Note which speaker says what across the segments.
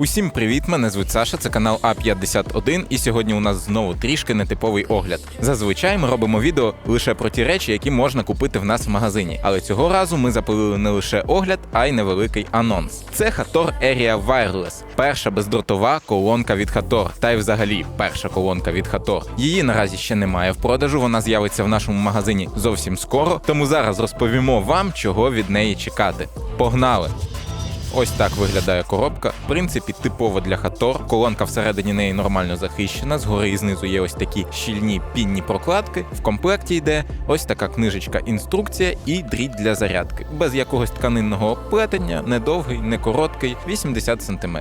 Speaker 1: Усім привіт! Мене звуть Саша, це канал А51, і сьогодні у нас знову трішки нетиповий огляд. Зазвичай ми робимо відео лише про ті речі, які можна купити в нас в магазині. Але цього разу ми запилили не лише огляд, а й невеликий анонс. Це Hator Area Wireless, перша бездротова колонка від Hator, та й взагалі перша колонка від Hator. Її наразі ще немає в продажу. Вона з'явиться в нашому магазині зовсім скоро. Тому зараз розповімо вам, чого від неї чекати. Погнали! Ось так виглядає коробка. В принципі, типова для Хатор. Колонка всередині неї нормально захищена. Згори і знизу є ось такі щільні пінні прокладки. В комплекті йде ось така книжечка інструкція і дріт для зарядки. Без якогось тканинного оплетення, не довгий, не короткий, 80 см.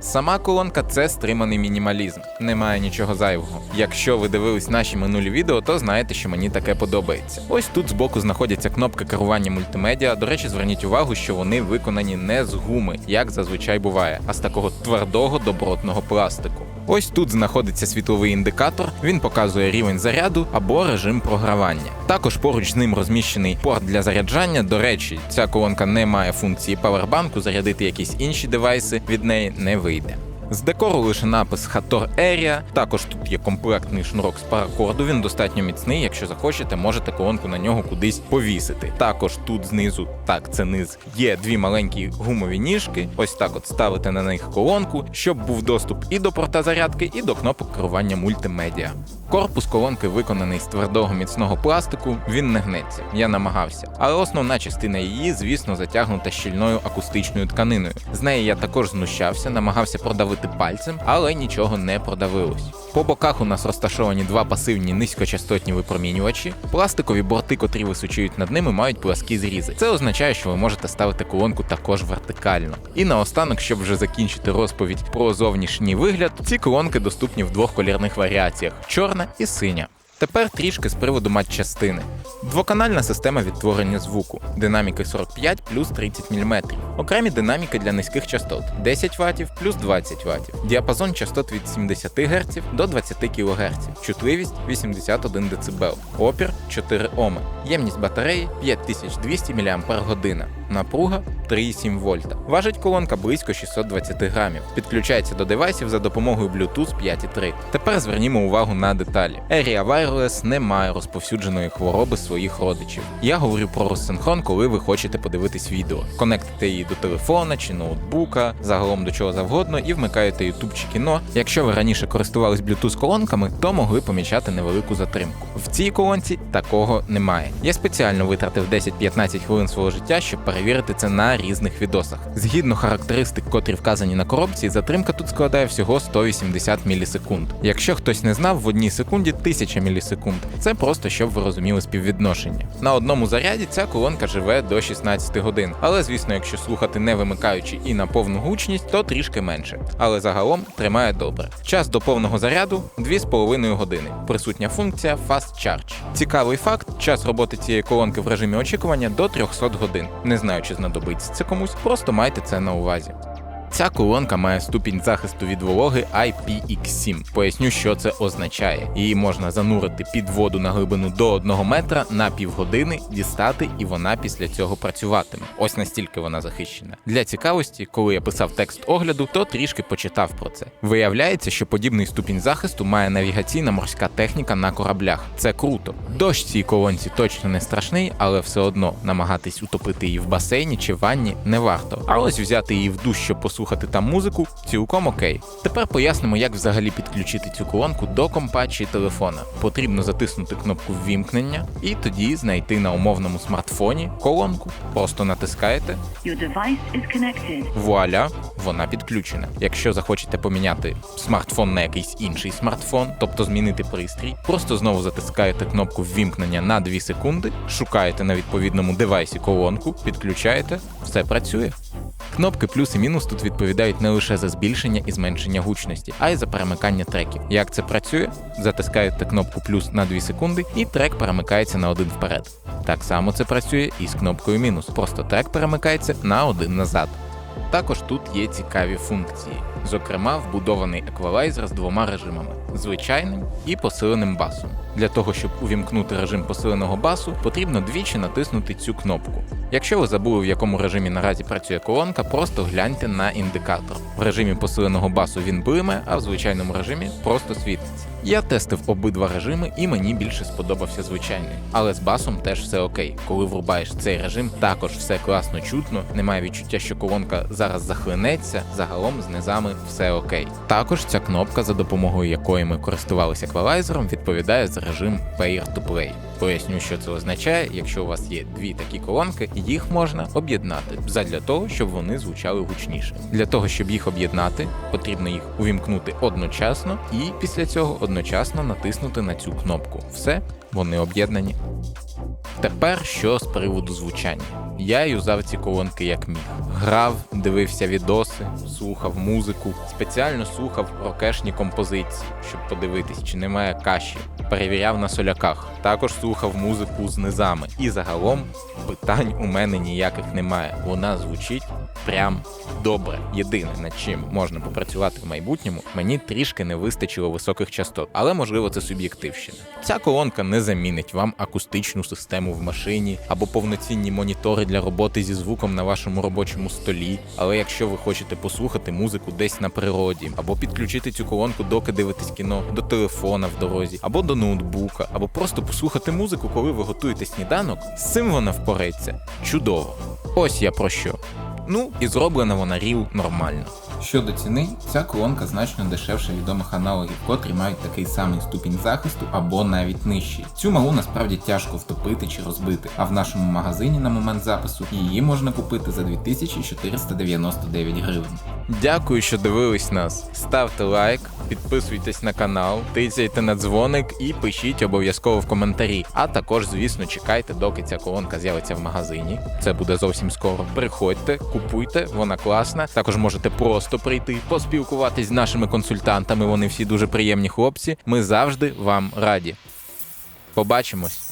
Speaker 1: Сама колонка це стриманий мінімалізм. Немає нічого зайвого. Якщо ви дивились наші минулі відео, то знаєте, що мені таке подобається. Ось тут збоку знаходяться кнопки керування мультимедіа. До речі, зверніть увагу, що вони виконані не з гуми, як зазвичай буває, а з такого твердого добротного пластику. Ось тут знаходиться світловий індикатор. Він показує рівень заряду або режим програвання. Також поруч з ним розміщений порт для заряджання. До речі, ця колонка не має функції павербанку, зарядити якісь інші девайси від неї не вийде. З декору лише напис Hator Area. Також тут є комплектний шнурок з паракорду. Він достатньо міцний. Якщо захочете, можете колонку на нього кудись повісити. Також тут знизу, так, це низ, є дві маленькі гумові ніжки. Ось так от ставите на них колонку, щоб був доступ і до порта зарядки, і до кнопок керування мультимедіа. Корпус колонки виконаний з твердого міцного пластику, він не гнеться. Я намагався. Але основна частина її, звісно, затягнута щільною акустичною тканиною. З неї я також знущався, намагався продавити пальцем, але нічого не продавилось. По боках у нас розташовані два пасивні низькочастотні випромінювачі. Пластикові борти, котрі височують над ними, мають пласкі зрізи. Це означає, що ви можете ставити колонку також вертикально. І наостанок, щоб вже закінчити розповідь про зовнішній вигляд, ці колонки доступні в двох колірних варіаціях: чорна і синя. Тепер трішки з приводу матчастини. Двоканальна система відтворення звуку, динаміки 45 плюс 30 мм. Окремі динаміки для низьких частот 10 Вт плюс 20 Вт. Діапазон частот від 70 Гц до 20 кГц. Чутливість 81 дБ. Опір 4 Ом. Ємність батареї 5200 мАч. Напруга 3,7 вольта. Важить колонка близько 620 грамів. Підключається до девайсів за допомогою Bluetooth 5.3. Тепер звернімо увагу на деталі. Area Wireless не має розповсюдженої хвороби своїх родичів. Я говорю про розсинхрон, коли ви хочете подивитись відео. Конектите її до телефона чи ноутбука, загалом до чого завгодно, і вмикаєте YouTube чи кіно. Якщо ви раніше користувались Bluetooth колонками, то могли помічати невелику затримку. В цій колонці такого немає. Я спеціально витратив 10-15 хвилин свого життя, щоб перевірити це на різних відосах. Згідно характеристик, котрі вказані на коробці, затримка тут складає всього 180 мілісекунд. Якщо хтось не знав, в одній секунді 1000 мілісекунд. Це просто щоб ви розуміли співвідношення. На одному заряді ця колонка живе до 16 годин, але звісно, якщо слухати не вимикаючи і на повну гучність, то трішки менше. Але загалом тримає добре. Час до повного заряду 2,5 години. Присутня функція Fast Charge. Цікавий факт: час роботи цієї колонки в режимі очікування до 300 годин. Не знаю, чи знадобиться це комусь, просто майте це на увазі. Ця колонка має ступінь захисту від вологи IPX7. Поясню, що це означає. Її можна занурити під воду на глибину до 1 метра на півгодини, дістати, і вона після цього працюватиме. Ось настільки вона захищена. Для цікавості, коли я писав текст огляду, то трішки почитав про це. Виявляється, що подібний ступінь захисту має навігаційна морська техніка на кораблях. Це круто. Дощ цій колонці точно не страшний, але все одно намагатись утопити її в басейні чи ванні не варто. А ось взяти її в душ, щоб послухати там музику, цілком окей. Тепер пояснимо, як взагалі підключити цю колонку до компа чи телефона. Потрібно затиснути кнопку ввімкнення і тоді знайти на умовному смартфоні колонку. Просто натискаєте,
Speaker 2: Your device is connected.
Speaker 1: вуаля, вона підключена. Якщо захочете поміняти смартфон на якийсь інший смартфон, тобто змінити пристрій, просто знову затискаєте кнопку ввімкнення на 2 секунди, шукаєте на відповідному девайсі колонку, підключаєте, все працює. Кнопки плюс і мінус тут відповідають не лише за збільшення і зменшення гучності, а й за перемикання треків. Як це працює? Затискаєте кнопку плюс на 2 секунди, і трек перемикається на один вперед. Так само це працює і з кнопкою мінус. Просто трек перемикається на один назад. Також тут є цікаві функції, зокрема, вбудований еквалайзер з двома режимами звичайним і посиленим басом. Для того, щоб увімкнути режим посиленого басу, потрібно двічі натиснути цю кнопку. Якщо ви забули, в якому режимі наразі працює колонка, просто гляньте на індикатор. В режимі посиленого басу він блиме, а в звичайному режимі просто світиться. Я тестив обидва режими і мені більше сподобався звичайний. Але з басом теж все окей. Коли врубаєш цей режим, також все класно чутно, немає відчуття, що колонка зараз захлинеться. Загалом з низами все окей. Також ця кнопка, за допомогою якої ми користувалися еквалайзером, відповідає за режим Pair to Play. Поясню, що це означає, якщо у вас є дві такі колонки, їх можна об'єднати задля того, щоб вони звучали гучніше. Для того, щоб їх об'єднати, потрібно їх увімкнути одночасно і після цього одночасно натиснути на цю кнопку. Все, вони об'єднані. Тепер що з приводу звучання? Я юзав ці колонки як міг. Грав, дивився відоси, слухав музику, спеціально слухав рокешні композиції, щоб подивитись, чи немає каші. Перевіряв на соляках. Також слухав музику з низами. І загалом питань у мене ніяких немає. Вона звучить прям добре. Єдине, над чим можна попрацювати в майбутньому, мені трішки не вистачило високих частот, але можливо це суб'єктивщина. Ця колонка не замінить вам акустичну систему в машині або повноцінні монітори для роботи зі звуком на вашому робочому столі. Але якщо ви хочете послухати музику десь на природі, або підключити цю колонку, доки дивитесь кіно до телефона в дорозі, або до ноутбука, або просто послухати музику, коли ви готуєте сніданок, з цим вона впорається чудово. Ось я про що. Ну і зроблена вона рів нормально. Щодо ціни, ця колонка значно дешевша відомих аналогів, котрі мають такий самий ступінь захисту або навіть нижчий. Цю малу насправді тяжко втопити чи розбити, а в нашому магазині на момент запису її можна купити за 2499 гривень. Дякую, що дивились нас. Ставте лайк, підписуйтесь на канал, тицяйте на дзвоник і пишіть обов'язково в коментарі. А також, звісно, чекайте, доки ця колонка з'явиться в магазині. Це буде зовсім скоро. Приходьте, купуйте, вона класна. Також можете просто прийти, поспілкуватись з нашими консультантами. Вони всі дуже приємні хлопці. Ми завжди вам раді. Побачимось.